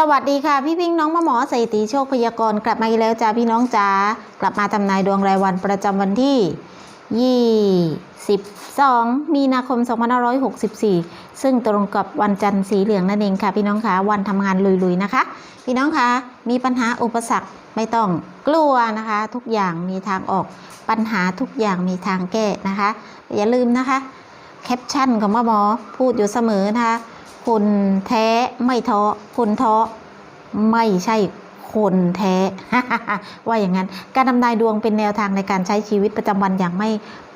สวัสดีค่ะ พี่พิงน้องมะหมอสถิติโชคพยากรณ์กลับมาอีกแล้วจ้าพี่น้องจ๋ากลับมาทำนายดวงรายวันประจำวันที่ 22 มีนาคม 2564 ซึ่งตรงกับวันจันทร์สีเหลืองนั่นเองค่ะ พี่น้องคะวันทำงานลุยๆนะคะ พี่น้องคะมีปัญหาอุปสรรคไม่ต้องกลัวนะคะ ทุกอย่างมีทางออกปัญหาทุกอย่างมีทางแก้นะคะ อย่าลืมนะคะแคปชั่นของมะหมอพูดอยู่เสมอนะคะ คนแท้ไม่ท้อคนท้อไม่ใช่คนแท้ ว่าอย่างนั้น การทำนายดวงเป็นแนวทางในการใช้ชีวิตประจำวันอย่างไม่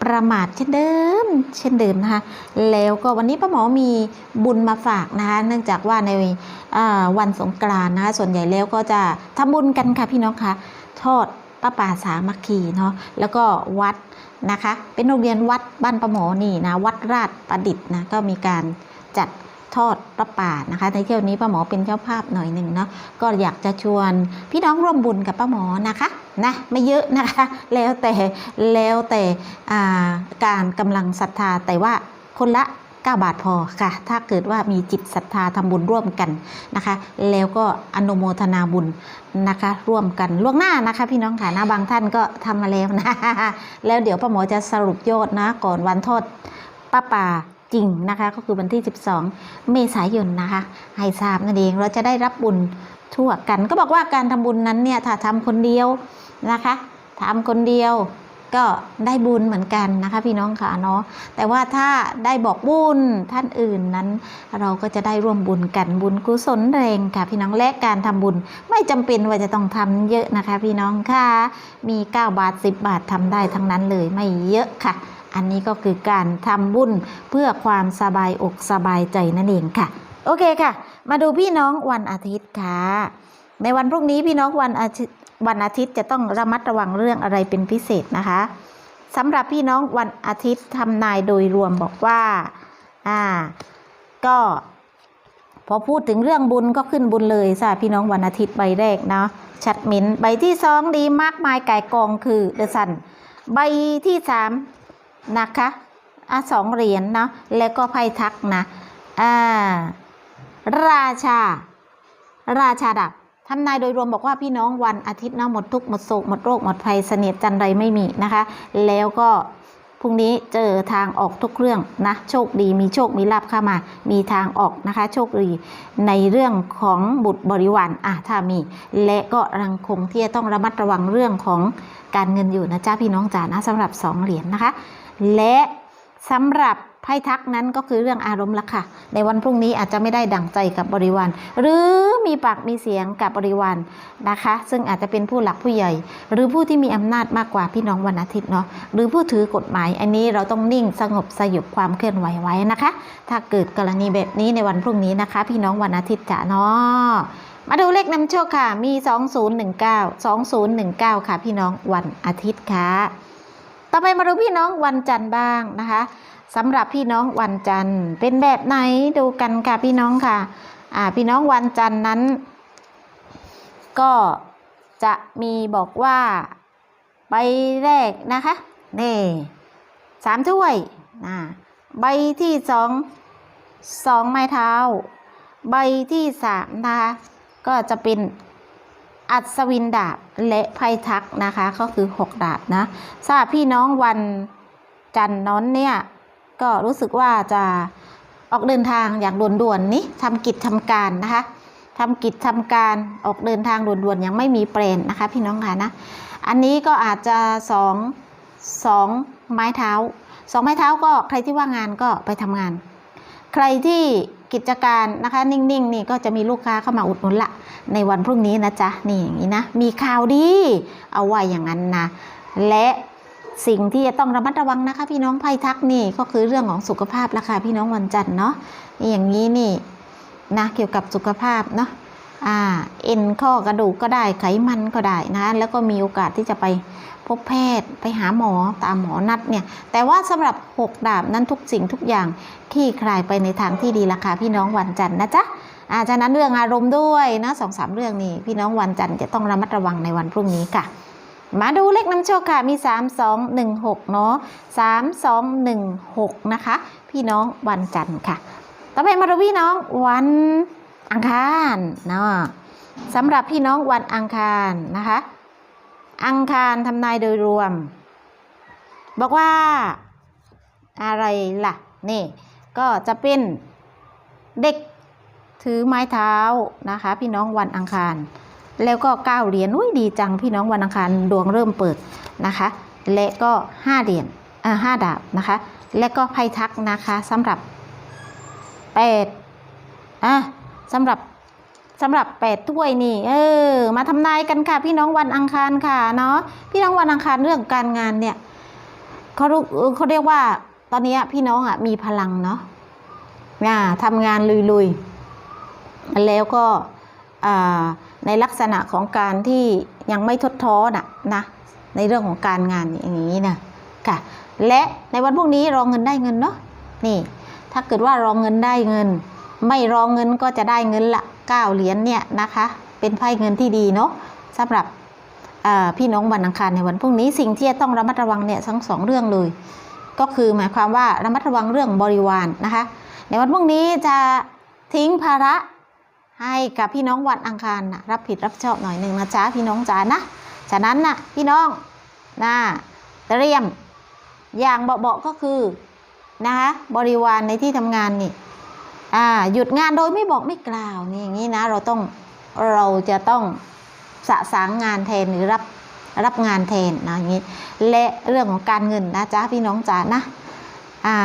ประมาทเช่นเดิม เช่นเดิมนะคะ แล้วก็วันนี้ป้าหมอมีบุญมาฝากนะคะ เนื่องจากว่าในวันสงกรานต์นะคะส่วนใหญ่แล้วก็จะทำบุญกันค่ะพี่น้องคะทอดป้าป่าสามัคคีเนาะแล้วก็วัดนะคะ เป็นโรงเรียนวัดบ้านป้าหมอนี่นะวัดราชประดิษฐ์นะก็มีการจัด ทอดประป่านะคะ ในเที่ยวนี้ป้าหมอเป็นเจ้าภาพหน่อยหนึ่งเนาะก็อยากจะชวนพี่น้องร่วมบุญกับป้าหมอนะคะนะไม่เยอะนะคะ แล้วแต่แล้วแต่การกำลังศรัทธาแต่ว่าคนละ9บาทพอค่ะ ถ้าเกิดว่ามีจิตศรัทธาทำบุญร่วมกันนะคะ แล้วก็อนุโมทนาบุญนะคะ ร่วมกันล่วงหน้านะคะ พี่น้องค่ะนะบางท่านก็ทำมาแล้วนะ แล้วเดี๋ยวป้าหมอจะสรุปยอดนะ ก่อนวันทอดป้าป่า จริงนะคะก็คือวันที่ 12 เมษายนนะคะให้ทราบนั่นเองเราจะได้รับบุญทั่วกัน ก็บอกว่าการทำบุญนั้นเนี่ยถ้าทำคนเดียวนะคะทำคนเดียวก็ได้บุญเหมือนกันนะคะพี่น้องค่ะเนาะแต่ว่าถ้าได้บอกบุญท่านอื่นนั้น เราก็จะได้ร่วมบุญกันบุญกุศลแรงค่ะพี่น้องและการทำบุญไม่จำเป็นว่าจะต้องทำเยอะนะคะ พี่น้องค่ะมี 9 บาท 10 บาททำได้ทั้งนั้นเลยไม่เยอะค่ะ อันนี้ก็คือการทำบุญเพื่อความสบายอกสบายใจนั่นเองค่ะ โอเคค่ะ มาดูพี่น้องวันอาทิตย์ค่ะ ในวันพรุ่งนี้พี่น้องวันอาทิตย์วันอาทิตย์จะต้องระมัดระวังเรื่องอะไรเป็นพิเศษนะคะสำหรับพี่น้องวันอาทิตย์ทำนายโดยรวมบอกว่าอ่าก็พอพูดถึงเรื่องบุญก็ขึ้นบุญเลยสำหรับพี่น้องวันอาทิตย์ใบแรกเนาะชัดมินใบที่สองดีมากมายไก่กองคือเดอะซันใบที่สาม นะคะอะสองเหรียญเนาะแล้วก็ไพ่ทักนะอ่าราชา ราชาดับทำนายโดยรวมบอกว่าพี่น้องวันอาทิตย์เนะหมดทุกหมดโศกหมดโรคหมดภัยเสนียดจันไรไม่มีนะคะ แล้วก็พรุ่งนี้เจอทางออกทุกเรื่องนะโชคดีมีโชคมีลาบเข้ามา มีทางออกนะคะ โชคดีในเรื่องของบุตรบริวารอะถ้ามี และก็รังคงที่จะต้องระมัดระวังเรื่องของการเงินอยู่นะจ้าพี่น้องจ๋านะสำหรับสองเหรียญนะคะ และสำหรับไพ่ทักนั้นก็คือเรื่องอารมณ์ละค่ะ ในวันพรุ่งนี้อาจจะไม่ได้ดั่งใจกับบริวาร หรือมีปากมีเสียงกับบริวารนะคะ ซึ่งอาจจะเป็นผู้หลักผู้ใหญ่ หรือผู้ที่มีอำนาจมากกว่าพี่น้องวันอาทิตย์เนาะหรือผู้ถือกฎหมาย อันนี้เราต้องนิ่งสงบสยบความเคลื่อนไหวไว้นะคะ ถ้าเกิดกรณีแบบนี้ในวันพรุ่งนี้นะคะ พี่น้องวันอาทิตย์จะเนาะมาดูเลขนำโชคค่ะมี 2019 2019 ค่ะ พี่น้องวันอาทิตย์ค่ะ ต่อไปมาดูพี่น้องวันจันทร์บ้างนะคะสำหรับพี่น้องวันจันทร์เป็นแบบไหนดูกันค่ะพี่น้องค่ะอ่าพี่น้องวันจันทร์นั้น ก็จะมีบอกว่าใบแรกนะคะนี่สามถ้วยนะใบที่สองสองไม้เท้า ใบที่สามนะคะก็จะเป็น อัศวินดาบและไพทักนะคะ ก็คือหกดาบนะทราบพี่น้องวันจันทร์น้นเนี่ยก็รู้สึกว่าจะออกเดินทางอย่างด่วนๆนี้ทำกิจทำการนะคะทำกิจทำการออกเดินทางด่วนๆยังไม่มีเปรนนะคะ พี่น้องค่ะนะอันนี้ก็อาจจะสองสองไม้เท้าสองไม้เท้าก็ใครที่ว่างงานก็ไปทำงาน ใครที่ กิจการนะคะ นิ่งๆนี่ก็จะมีลูกค้าเข้ามาอุดหนุนละ ในวันพรุ่งนี้นะจ๊ะนี่อย่างนี้นะมีข่าวดี เอาไว้อย่างนั้นนะและสิ่งที่จะต้องระมัดระวังนะคะ พี่น้องไพ่ทักนี่ก็คือเรื่องของสุขภาพละค่ะพี่น้องวันจันทร์เนาะนี่อย่างนี้นี่นะเกี่ยวกับสุขภาพเนาะ เอ็นข้อกระดูกก็ได้ไขมันก็ได้นะแล้วก็มีโอกาสที่จะไปพบแพทย์ไปหาหมอตามหมอนัดเนี่ยแต่ว่าสำหรับหกดาบนั้นทุกสิ่งทุกอย่างคลี่คลายไปในทางที่ดีละค่ะพี่น้องวันจันทร์นะจ๊ะอาจากนั้นเรื่องอารมณ์ด้วยนะสองสามเรื่องนี้ พี่น้องวันจันทร์จะต้องระมัดระวังในวันพรุ่งนี้ค่ะ มาดูเลขน้ำโชคค่ะมี 3 2 1 6 เนาะ3 2 1 6 นะคะ พี่น้องวันจันทร์ค่ะ ต่อไปมาดูพี่น้องวัน อังคารเนาะสำหรับพี่น้องวันอังคารนะคะ อังคารทำนายโดยรวม บอกว่าอะไรล่ะ นี่ ก็จะเป็นเด็กถือไม้เท้านะคะ พี่น้องวันอังคาร แล้วก็เก้าเหรียญอุ้ยดีจังพี่น้องวันอังคารดวงเริ่มเปิดนะคะ และก็ห้าเหรียญอ่าห้าดาบนะคะ และก็ไพ่ทักนะคะสำหรับแปดอะ สำหรับสำหรับแปดถ้วยนี่ เออ มาทำนายกันค่ะ พี่น้องวันอังคารค่ะเนาะพี่น้องวันอังคารเรื่องการงานเนี่ยเขาเขาเรียกว่า ตอนนี้พี่น้องอะมีพลังเนาะอ่าทำงานลุยๆ แล้วก็ในลักษณะของการที่ยังไม่ทดท้อน่ะนะในเรื่องของการงานอย่างนี้นะค่ะ และในวันพรุ่งนี้รองเงินได้เงินเนาะนี่ ถ้าเกิดว่ารองเงินได้เงิน ไม่รองเงินก็จะได้เงินละเก้าเหรียญเนี่ยนะคะ เป็นไพ่เงินที่ดีเนาะสำหรับพี่น้องวันอังคารในวันพรุ่งนี้สิ่งที่จะต้องระมัดระวังเนี่ยทั้งสองเรื่องเลย ก็คือหมายความว่าระมัดระวังเรื่องบริวารนะคะ ในวันพรุ่งนี้จะทิ้งภาระให้กับพี่น้องวันอังคารนะรับผิดรับชอบหน่อยหนึ่งนะจ๊ะพี่น้องจ๋านะฉะนั้นนะพี่น้องนะเตรียมอย่างเบาๆก็คือนะคะบริวารในที่ทำงานนี่ อ่าหยุดงานโดยไม่บอกไม่กล่าวนี่อย่างนี้นะเราต้องเราจะต้องสะสางงานแทนหรือรับรับงานแทนนะอย่างนี้และเรื่องของการเงินนะจ๊ะพี่น้องจ๋านะอ่า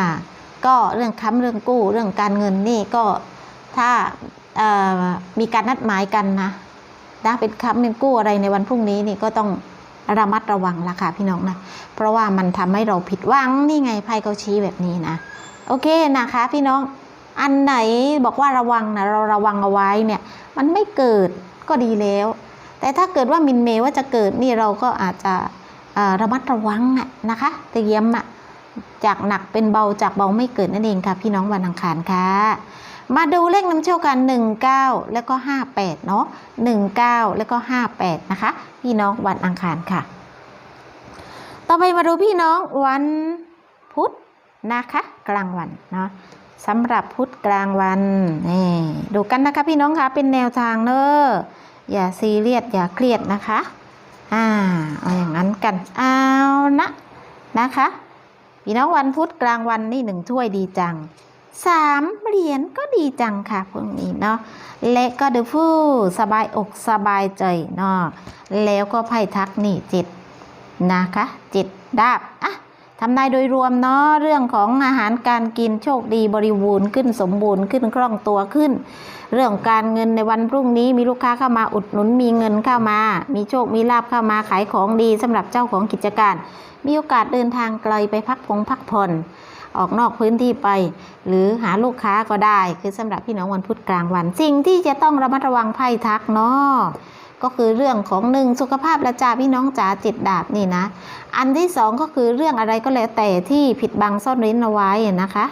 ก็เรื่องค้ำเรื่องกู้เรื่องการเงินนี่ก็ถ้ามีการนัดหมายกันนะนะเป็นค้ำเป็นกู้อะไรในวันพรุ่งนี้นี่ก็ต้องระมัดระวังละค่ะพี่น้องนะ เพราะว่ามันทำให้เราผิดหวังนี่ไงไพ่เขาชี้แบบนี้นะ โอเคนะคะพี่น้อง อันไหนบอกว่าระวังนะเราระวังเอาไว้เนี่ยมันไม่เกิดก็ดีแล้ว แต่ถ้าเกิดว่ามินเมยว่าจะเกิดนี่เราก็อาจจะระมัดระวังอะนะคะเตรียมอะจากหนักเป็นเบาจากเบาไม่เกิดนั่นเองค่ะ พี่น้องวันอังคารค่ะ มาดูเลขนำโชคกัน 19 แล้วก็ 58 เนาะ19 แล้วก็ 58 นะคะ พี่น้องวันอังคารค่ะ ต่อไปมาดูพี่น้องวันพุธนะคะ กลางวันเนาะ สำหรับพุธกลางวันนี่ดูกันนะคะพี่น้องคะเป็นแนวทางเนอะอย่าซีเรียสอย่าเครียดนะคะ อ่าเอาอย่างนั้นกันเอานะนะคะ พี่น้องวันพุธกลางวันนี่หนึ่งถ้วยดีจังสามเหรียญก็ดีจังค่ะพวกนี้เนาะและก็ดูฟู่สบายอกสบายใจเนาะแล้วก็ไพ่ทักนี่เจ็ดนะคะเจ็ดดาบอะ ทำนายโดยรวมเนาะเรื่องของอาหารการกินโชคดีบริบูรณ์ขึ้นสมบูรณ์ขึ้นคล่องตัวขึ้น เรื่องการเงินในวันพรุ่งนี้มีลูกค้าเข้ามาอุดหนุนมีเงินเข้ามา มีโชคมีลาบเข้ามาขายของดีสำหรับเจ้าของกิจการ มีโอกาสเดินทางไกลไปพักพงพักผ่อนออกนอกพื้นที่ไป หรือหาลูกค้าก็ได้ คือสำหรับพี่น้องวันพุธกลางวัน สิ่งที่จะต้องระมัดระวังไพ่ทักเนาะ ก็คือเรื่องของหนึ่งสุขภาพและจ่าพี่น้องจ๋าจิตดาบนี่นะ อันที่สองก็คือเรื่องอะไรก็แล้วแต่ที่ผิดบังซ่อนเร้นเอาไว้นะคะ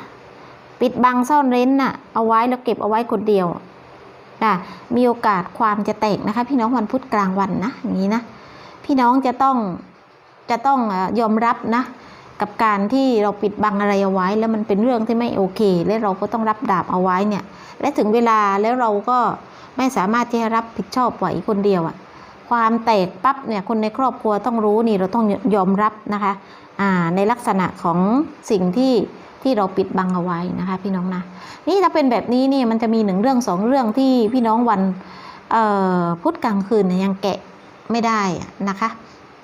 ปิดบังซ่อนเร้นน่ะเอาไว้แล้วเก็บเอาไว้คนเดียวนะมีโอกาสความจะแตกนะคะ พี่น้องวันพุธกลางวันนะอย่างนี้นะพี่น้องจะต้องจะต้องยอมรับนะกับการที่เราปิดบังอะไรเอาไว้ แล้วมันเป็นเรื่องที่ไม่โอเค และเราก็ต้องรับดาบเอาไว้เนี่ย และถึงเวลาแล้วเราก็ ไม่สามารถที่จะรับผิดชอบไหวคนเดียวอะความแตกปั๊บเนี่ยคนในครอบครัวต้องรู้นี่เราต้องยอมรับนะคะอ่าในลักษณะของสิ่งที่ที่เราปิดบังเอาไว้นะคะพี่น้องนะนี่ถ้าเป็นแบบนี้นี่มันจะมีหนึ่งเรื่องสองเรื่องที่พี่น้องวันเอ่อพุธกลางคืนยังแกะไม่ได้นะคะ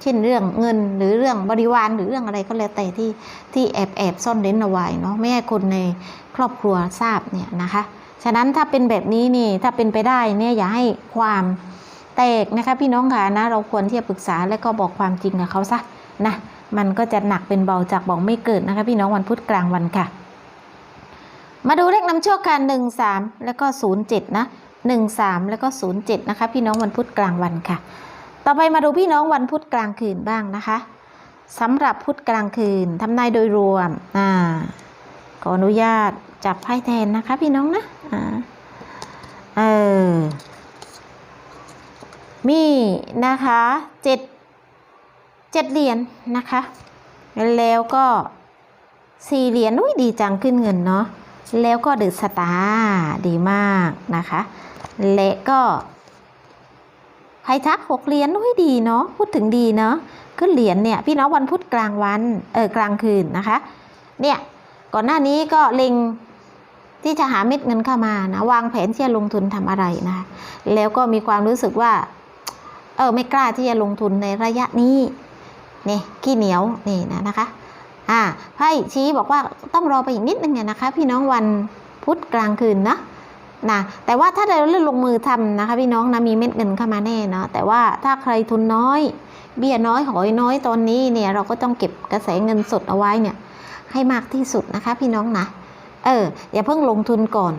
เช่นเรื่องเงินหรือเรื่องบริวารหรือเรื่องอะไรก็แล้วแต่ที่ที่แอบแอบซ่อนเร้นเอาไว้เนาะไม่ให้คนในครอบครัวทราบเนี่ยนะคะ ฉะนั้นถ้าเป็นแบบนี้นี่ถ้าเป็นไปได้เนี่ยอย่าให้ความแตกนะคะพี่น้องค่ะนะเราควรที่จะปรึกษาและก็บอกความจริงกับเขาซะนะมันก็จะหนักเป็นเบาจากบอกไม่เกิดนะคะ พี่น้องวันพุธกลางวันค่ะ มาดูเลขนำโชคค่ะหนึ่งสามแล้วก็ศูนย์เจ็ดนะหนึ่งสามแล้วก็ศูนย์เจ็ดนะคะ พี่น้องวันพุธกลางวันค่ะ ต่อไปมาดูพี่น้องวันพุธกลางคืนบ้างนะคะสำหรับพุธกลางคืนทำนายโดยรวมอ่า ขออนุญาตจับไพ่แทนนะคะพี่น้องนะอ่าเออมีนะคะเจ็ดเจ็ดเหรียญนะคะ แล้วก็สี่เหรียญอุ้ยดีจังขึ้นเงินเนาะแล้วก็เดือดสตาร์ดีมากนะคะ และก็ไพ่ทักหกเหรียญโอ้ยดีเนาะพูดถึงดีเนาะขึ้นเหรียญเนี่ยพี่น้องวันพุธกลางวันเออกลางคืนนะคะ เนี่ย ก่อนหน้านี้ก็เล็งที่จะหาเม็ดเงินเข้ามานะวางแผนที่จะลงทุนทำอะไรนะคะแล้วก็มีความรู้สึกว่าเออไม่กล้าที่จะลงทุนในระยะนี้นี่ขี้เหนียวนี่นะนะคะอ่าไพ่ชี้บอกว่าต้องรอไปอีกนิดนึงเนี่ยนะคะ พี่น้องวันพุธกลางคืนนะนะแต่ว่าถ้าเราเลือกลงมือทำนะคะพี่น้องนะมีเม็ดเงินเข้ามาแน่เนาะแต่ว่าถ้าใครทุนน้อย เบี้ยน้อยหอยน้อยตอนนี้เนี่ยเราก็ต้องเก็บกระแสเงินสดเอาไว้เนี่ย ให้มากที่สุดนะคะพี่น้องนะ เอออย่าเพิ่งลงทุนก่อน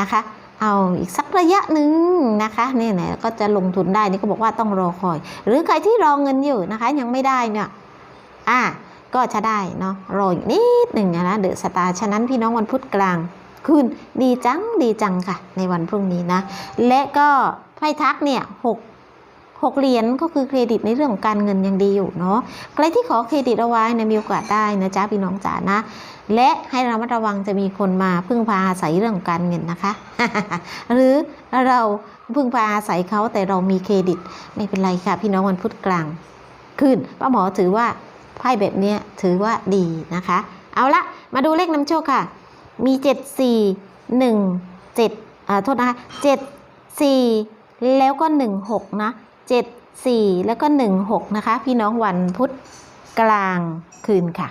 นะคะ เอาอีกสักระยะหนึ่งนะคะนี่ไหนก็จะลงทุนได้นี่ก็บอกว่าต้องรอคอย หรือใครที่รอเงินอยู่นะคะ ยังไม่ได้เนี่ยอ่าก็จะได้เนาะรออีกนิดหนึ่งนะเดอะสตาร์ฉะนั้นพี่น้องวันพุธกลางคืนดีจังดีจังค่ะ ในวันพรุ่งนี้นะ และก็ไพ่ทักเนี่ยหก หกเหรียญก็คือเครดิตในเรื่องของการเงินยังดีอยู่เนาะใครที่ขอเครดิตเอาไว้นะมีโอกาสได้นะจ๊ะพี่น้องจ๋านะ และให้ระมัดระวังจะมีคนมาพึ่งพาอาศัยเรื่องของการเงินนะคะ หรือเราพึ่งพาอาศัยเขาแต่เรามีเครดิตไม่เป็นไรค่ะ พี่น้องวันพุธกลางคืนป้าหมอถือว่าไพ่แบบเนี้ยถือว่าดีนะคะ เอาละมาดูเลขนำโชคค่ะ มี 7 4 1 7อ่าโทษนะคะ7 4 แล้วก็ 1 6 นะ 7 4 แล้วก็ 1 6 นะคะ พี่น้องวันพุธกลางคืนค่ะ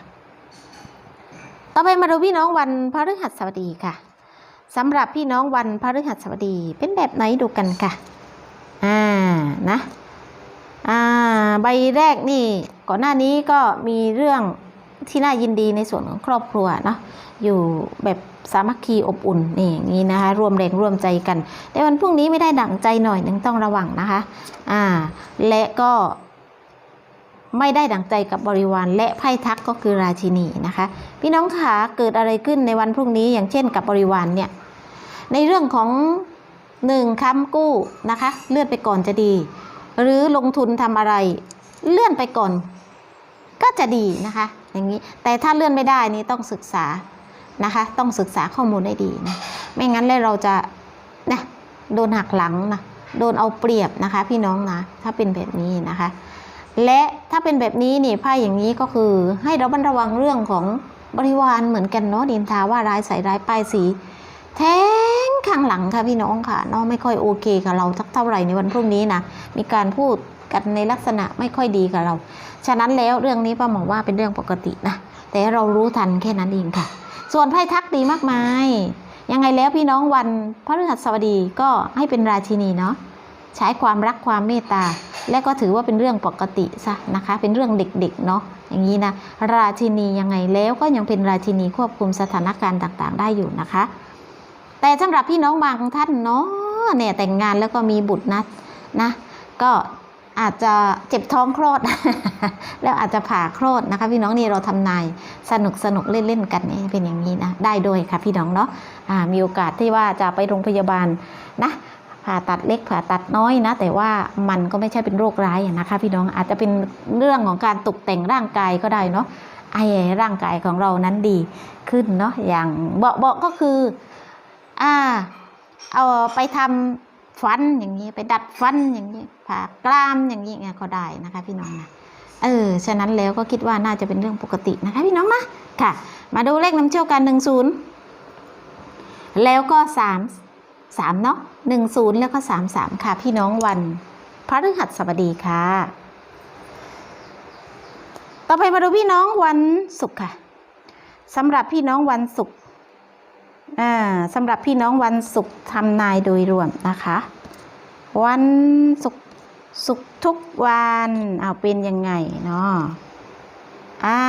ต่อไปมาดูพี่น้องวันพฤหัสบดีค่ะสำหรับพี่น้องวันพฤหัสบดีเป็นแบบไหนดูกันค่ะ อ่า นะ อ่า ใบแรกนี่ ก่อนหน้านี้ก็มีเรื่อง ที่น่ายินดีในส่วนของครอบครัวเนาะอยู่แบบสามัคคีอบอุ่นนี่อย่างนี้นะคะรวมแรงร่วมใจกัน แต่วันพรุ่งนี้ไม่ได้ดั่งใจหน่อยนึงต้องระวังนะคะอ่าและก็ไม่ได้ดั่งใจกับบริวาร และไพ่ทักก็คือราชินีนะคะ พี่น้องขาเกิดอะไรขึ้นในวันพรุ่งนี้อย่างเช่นกับบริวารเนี่ยในเรื่องของหนึ่งค้ำกู้นะคะ เลื่อนไปก่อนจะดี หรือลงทุนทำอะไร เลื่อนไปก่อน ก็จะดีนะคะ อย่างนี้ แต่ถ้าเลื่อนไม่ได้นี่ต้องศึกษานะคะ ต้องศึกษาข้อมูลให้ดีนะ ไม่งั้นแล้วเราจะนะโดนหักหลังนะ โดนเอาเปรียบนะคะ พี่น้องนะ ถ้าเป็นแบบนี้นะคะ และถ้าเป็นแบบนี้นี่ไพ่อย่างนี้ก็คือให้เราบันระวังเรื่องของบริวารเหมือนกันเนาะดินทาว่าร้ายใส่ร้ายป้ายสีแทงข้างหลังค่ะพี่น้องค่ะเนาะไม่ค่อยโอเคกับเราสักเท่าไหร่ในวันพรุ่งนี้นะมีการพูด กันในลักษณะไม่ค่อยดีกับเรา ฉะนั้นแล้วเรื่องนี้ป้าหมอว่าเป็นเรื่องปกตินะ แต่เรารู้ทันแค่นั้นเองค่ะ ส่วนไพ่ทักดีมากมาย ยังไงแล้วพี่น้องวันพฤหัสบดีก็ให้เป็นราชินีเนาะ ใช้ความรักความเมตตา และก็ถือว่าเป็นเรื่องปกติซะนะคะ เป็นเรื่องเด็กๆเนาะ อย่างนี้นะ ราชินียังไงแล้วก็ยังเป็นราชินีควบคุมสถานการณ์ต่างๆ ได้อยู่นะคะ แต่สำหรับพี่น้องบางท่านเนาะเนี่ยแต่งงานแล้วก็มีบุตรนะนะก็ อาจจะเจ็บท้องคลอด แล้วอาจจะผ่าคลอดนะคะพี่น้องนี่เราทำนายสนุกสนุกเล่นๆกันนี่เป็นอย่างนี้นะได้ด้วยค่ะพี่น้องเนาะอ่ามีโอกาสที่ว่าจะไปโรงพยาบาลนะผ่าตัดเล็กผ่าตัดน้อยนะ แต่ว่ามันก็ไม่ใช่เป็นโรคร้ายนะคะพี่น้องอาจจะเป็นเรื่องของการตกแต่งร่างกายก็ได้เนาะไอ้ร่างกายของเรานั้นดีขึ้นเนาะอย่างเบาเบาก็คืออ่าเอาไปทำ ฟันอย่างนี้ ไปดัดฟันอย่างนี้ผ่ากล้ามอย่างนี้ก็ได้นะคะ พี่น้องนะเออฉะนั้นแล้วก็คิดว่าน่าจะเป็นเรื่องปกตินะคะ พี่น้องนะค่ะ มาดูเลขน้ำโชคกันหนึ่งศูนย์แล้วก็สามสามเนาะหนึ่งศูนย์แล้วก็สามสามค่ะ พี่น้องวันพฤหัสบดีค่ะ ต่อไปมาดูพี่น้องวันศุกร์ค่ะสำหรับพี่น้องวันศุกร์ สำหรับพี่น้องวันศุกร์ทำนายโดยรวมนะคะ วันศุกร์ศุกร์ทุกวันเอาเป็นยังไงเนาะอ่า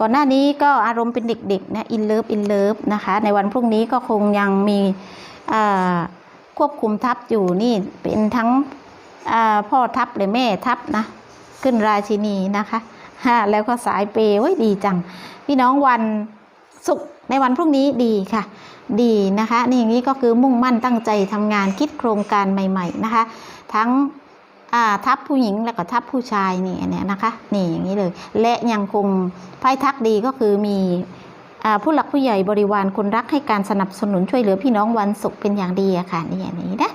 ก่อนหน้านี้ก็อารมณ์เป็นเด็กๆนะอินเลิฟอินเลิฟนะคะ ในวันพรุ่งนี้ก็คงยังมีควบคุมทัพอยู่นี่เป็นทั้งพ่อทัพหรือแม่ทัพนะขึ้นราชินีนะคะฮะแล้วก็สายเปย์โอ้ยดีจัง พี่น้องวัน ศุกร์ในวันพรุ่งนี้ดีค่ะ ดีนะคะนี่อย่างนี้ก็คือมุ่งมั่นตั้งใจทำงานคิดโครงการใหม่ ๆนะคะ ทั้งทัพผู้หญิงแล้วก็ทัพผู้ชายนี่เนี่ยนะคะนี่อย่างนี้เลย และยังคงไพ่ทักดีก็คือมีผู้หลักผู้ใหญ่บริวารคนรักให้การสนับสนุนช่วยเหลือพี่น้องวันศุกร์เป็นอย่างดีอะค่ะนี่อย่างนี้นะ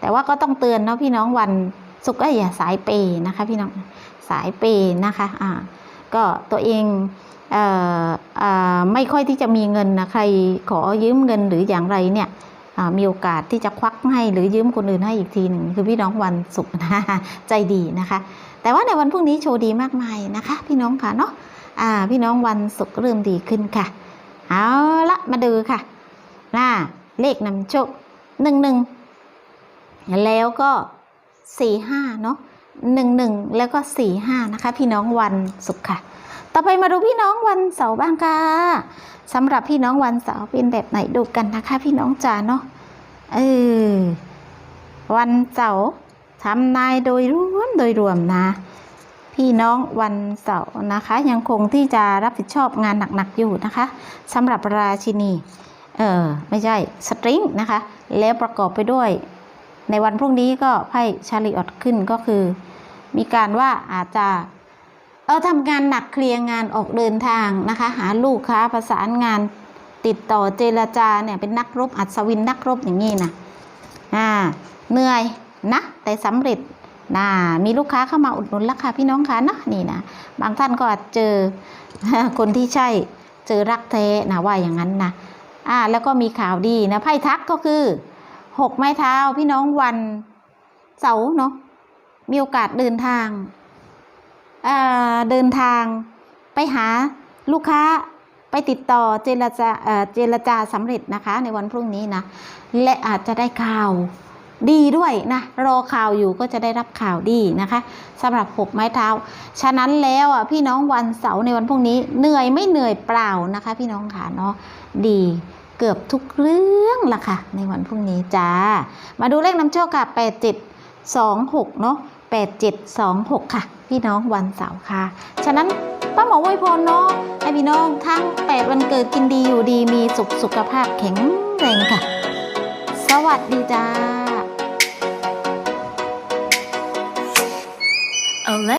แต่ว่าก็ต้องเตือนเนาะพี่น้องวันศุกร์ก็อย่าสายเปย์นะคะพี่น้องสายเปย์นะคะก็ตัวเอง ไม่ค่อยที่จะมีเงินนะใครขอยืมเงินหรืออย่างไรเนี่ยมีโอกาสที่จะควักให้หรือยืมคนอื่นให้อีกทีหนึ่งคือพี่น้องวันศุกร์นะใจดีนะคะ แต่ว่าในวันพรุ่งนี้โชว์ดีมากมายนะคะ พี่น้องค่ะเนาะพี่น้องวันศุกร์เริ่มดีขึ้นค่ะเอาละมาดูค่ะน่าเลขนำโชคหนึ่งหนึ่งแล้วก็สี่ห้าเนาะหนึ่งหนึ่งแล้วก็สี่ห้านะคะ พี่น้องวันศุกร์ค่ะ ต่อไปมาดูพี่น้องวันเสาร์บ้างค่ะสำหรับพี่น้องวันเสาร์เป็นแบบไหนดูกันนะคะ พี่น้องจ๋าเนาะเออวันเสาร์ทำนายโดยรวมโดยรวมนะ พี่น้องวันเสาร์นะคะ ยังคงที่จะรับผิดชอบงานหนักๆอยู่นะคะสำหรับราชินีเออไม่ใช่สตริงนะคะ แล้วประกอบไปด้วย ในวันพรุ่งนี้ก็ไพ่ชาลิออตขึ้นก็คือ มีการว่าอาจจะ ออทำงานหนักเคลียร์งานออกเดินทางนะคะ หาลูกค้าประสานงานติดต่อเจรจาเนี่ยเป็นนักรบอัศวินนักรบอย่างนี้นะอ่าเหนื่อยนะแต่สำเร็จนะมีลูกค้าเข้ามาอุดหนุนแล้วค่ะพี่น้องคะนะนี่นะบางท่านก็อาจเจอคนที่ใช่เจอรักแท้นะว่าอย่างนั้นนะอ่าแล้วก็มีข่าวดีนะไพ่ทักก็คือหกไม้เท้าพี่น้องวันเสาร์เนาะมีโอกาสเดินทาง เเดินทางไปหาลูกค้าไปติดต่อเจรจาเเจรจาสำเร็จนะคะในวันพรุ่งนี้นะและอาจจะได้ข่าวดีด้วยนะรอข่าวอยู่ก็จะได้รับข่าวดีนะคะสำหรับหกไม้เท้า ฉะนั้นแล้วอะพี่น้องวันเสาร์ในวันพรุ่งนี้เหนื่อยไม่เหนื่อยเปล่านะคะ พี่น้องค่ะเนาะดีเกือบทุกเรื่องละค่ะในวันพรุ่งนี้จ้ามาดูเลขนำโชคค่ะแปดเจ็ดสองหกเนาะ แปดเจ็ดสองหกค่ะ พี่น้องวันเสาร์ค่ะ ฉะนั้นป้าหมอวยพรเนาะให้พี่น้องทั้งแปดวันเกิดกินดีอยู่ดีมีสุขสุขภาพแข็งแรงค่ะ สวัสดีจ้า